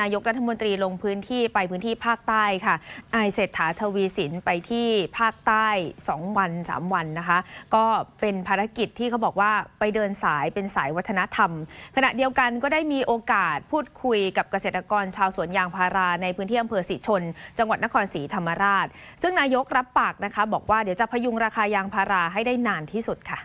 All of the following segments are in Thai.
นายกรัฐมนตรีลงพื้นที่ไปพื้นที่ภาคใต้ค่ะนายเศรษฐาทวีสินไปที่ภาคใต้ 2 วัน 3 วันนะคะ ก็เป็นภารกิจที่เขาบอกว่าไปเดินสายเป็นสายวัฒนธรรม ขณะเดียวกันก็ได้มีโอกาสพูดคุยกับเกษตรกรชาวสวนยางพาราในพื้นที่อำเภอสิชน จังหวัดนครศรีธรรมราช ซึ่งนายกรับปากนะคะ บอกว่าเดี๋ยวจะพยุงราคายางพาราให้ได้นานที่สุดค่ะ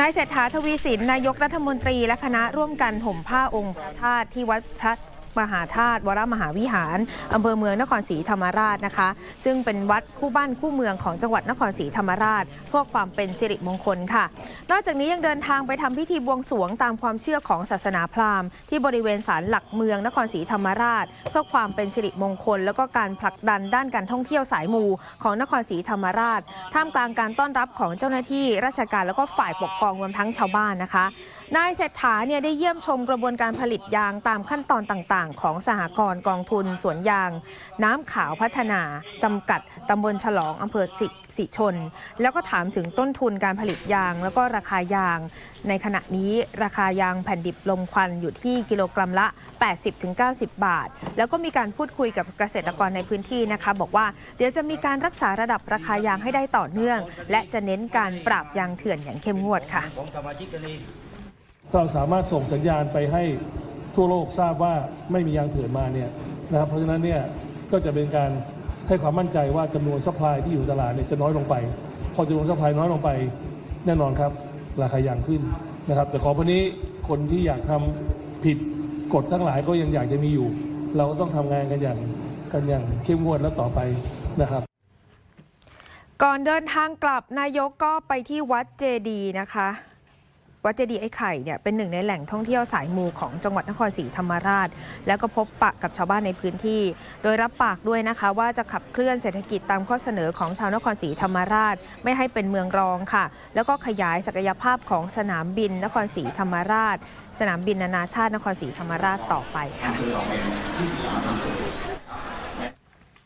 นายเศรษฐาทวีสินนายกรัฐมนตรีและคณะร่วมกันห่มผ้าองค์พระธาตุที่วัดพระ มหาธาตุวรมหาวิหารอำเภอเมืองนครศรีธรรมราชนะคะ ซึ่งเป็นวัดคู่บ้านคู่เมืองของจังหวัดนครศรีธรรมราช เพื่อความเป็นสิริมงคลค่ะ นอกจากนี้ยังเดินทางไปทำพิธีบวงสรวงตามความเชื่อของศาสนาพราหมณ์ที่บริเวณศาลหลักเมืองนครศรีธรรมราช เพื่อความเป็นสิริมงคล แล้วก็การผลักดันด้านการท่องเที่ยวสายมูของนครศรีธรรมราช ท่ามกลางการต้อนรับของเจ้าหน้าที่ราชการแล้วก็ฝ่ายปกครองรวมทั้งชาวบ้านนะคะนายเศรษฐาเนี่ยได้เยี่ยมชมกระบวนการผลิตยางตามขั้นตอนต่างๆ ของสหกรณ์กองทุนสวนยาง น้ำขาวพัฒนาจำกัดตำบลฉลองอำเภอสิสิชน แล้วก็ถามถึงต้นทุนการผลิตยาง แล้วก็ราคายาง ในขณะนี้ราคายางแผ่นดิบลมควันอยู่ที่กิโลกรัมละ 80-90 บาท แล้วก็มีการพูดคุยกับเกษตรกรในพื้นที่นะคะ บอกว่าเดี๋ยวจะมีการรักษาระดับราคายางให้ได้ต่อเนื่อง และจะเน้นการปราบยางเถื่อนอย่างเข้มงวดค่ะของสมาเราสามารถส่งสัญญาณไปให้ ทั่วโลกทราบว่าไม่มียางเถื่อนมาเนี่ยนะครับเพราะฉะนั้นเนี่ยก็จะเป็นการให้ความมั่นใจว่าจำนวนซัพพลายที่อยู่ตลาดเนี่ยจะน้อยลงไป พอจำนวนซัพพลายน้อยลงไปแน่นอนครับ ราคายางขึ้นนะครับ แต่ขอพนี้คนที่อยากทำผิดกฎทั้งหลายก็ยังอยากจะมีอยู่ เราก็ต้องทำงานกันอย่างกันอย่างเข้มงวดและต่อไปนะครับก่อนเดินทางกลับนายกก็ไปที่วัดเจดีนะคะ วัดเจดีย์ไอ้ไข่เนี่ยเป็นหนึ่งในแหล่งท่องเที่ยวสายมูของจังหวัดนครศรีธรรมราช แล้วก็พบปะกับชาวบ้านในพื้นที่ โดยรับปากด้วยนะคะ ว่าจะขับเคลื่อนเศรษฐกิจตามข้อเสนอของชาวนครศรีธรรมราช ไม่ให้เป็นเมืองรองค่ะ แล้วก็ขยายศักยภาพของสนามบินนครศรีธรรมราช สนามบินนานาชาตินครศรีธรรมราชต่อไปค่ะ